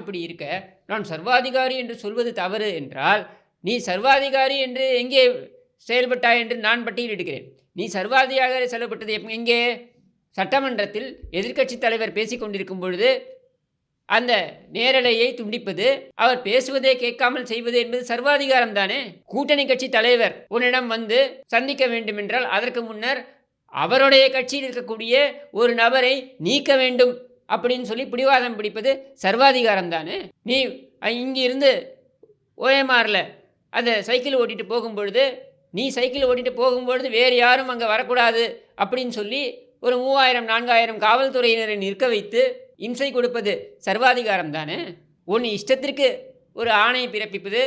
இப்படி இருக்க? நான் சர்வாதிகாரி என்று சொல்வது தவறு என்றால் நீ சர்வாதிகாரி என்று எங்கே செயல்பட்டாய் என்று நான் பட்டியலிடுகிறேன் நீ சர்வாதிகாரி செயல்பட்டது எங்கே? சட்டமன்றத்தில் எதிர்க்கட்சித் தலைவர் பேசிக்கொண்டிருக்கும் பொழுது அந்த நேரலையை துண்டிப்பது அவர் பேசுவதை கேட்காமல் செய்வது என்பது சர்வாதிகாரம் தானே? கூட்டணி கட்சி தலைவர் உன்னிடம் வந்து சந்திக்க வேண்டுமென்றால் அதற்கு முன்னர் அவருடைய கட்சியில் இருக்கக்கூடிய ஒரு நபரை நீக்க வேண்டும். அப்படின்னு சொல்லி பிடிவாதம் பிடிப்பது சர்வாதிகாரம் தானே நீ அஹ், இங்கிருந்து ஓஎம்ஆரில் அந்த சைக்கிள் ஓட்டிட்டு போகும்பொழுது நீ சைக்கிள் ஓட்டிட்டு போகும்பொழுது வேறு யாரும் அங்கே வரக்கூடாது அப்படின்னு சொல்லி ஒரு மூவாயிரம் நான்காயிரம் காவல்துறையினரை நிற்க வைத்து இம்சை கொடுப்பது சர்வாதிகாரம் தானே உன் இஷ்டத்திற்கு ஒரு ஆணை பிறப்பிப்பது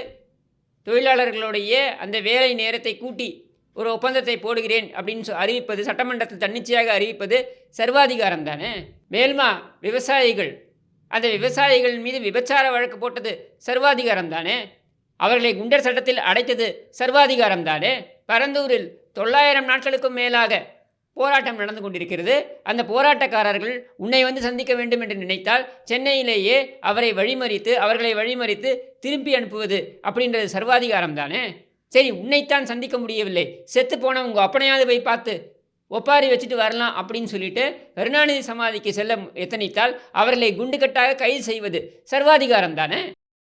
தொழிலாளர்களுடைய அந்த வேலை நேரத்தை கூட்டி ஒரு ஒப்பந்தத்தை போடுகிறேன் அப்படின்னு சொ- அறிவிப்பது சட்டமன்றத்தில் தன்னிச்சையாக அறிவிப்பது சர்வாதிகாரம் தானே? மேல்மா விவசாயிகள். அந்த விவசாயிகள் மீது விபச்சார வழக்கு போட்டது சர்வாதிகாரம் தானே? அவர்களை குண்டர் சட்டத்தில் அடைத்தது சர்வாதிகாரம் தானே? பரந்தூரில் தொள்ளாயிரம் நாட்களுக்கும் மேலாக போராட்டம் நடந்து கொண்டிருக்கிறது. அந்த போராட்டக்காரர்கள் உன்னை வந்து சந்திக்க வேண்டும் என்று நினைத்தால் சென்னையிலேயே அவரை வழிமறித்து அவர்களை வழிமறித்து திருப்பி அனுப்புவது அப்படின்றது சர்வாதிகாரம் தானே? சரி உன்னைத்தான் சந்திக்க முடியவில்லை. செத்து போன உங்கள் அப்பனையாவது போய் பார்த்து ஒப்பாரி வச்சுட்டு வரலாம் அப்படின்னு சொல்லிட்டு கருணாநிதி சமாதிக்கு செல்ல எத்தனைத்தால் அவர்களை குண்டுகட்டாக கைது செய்வது சர்வாதிகாரம் தானே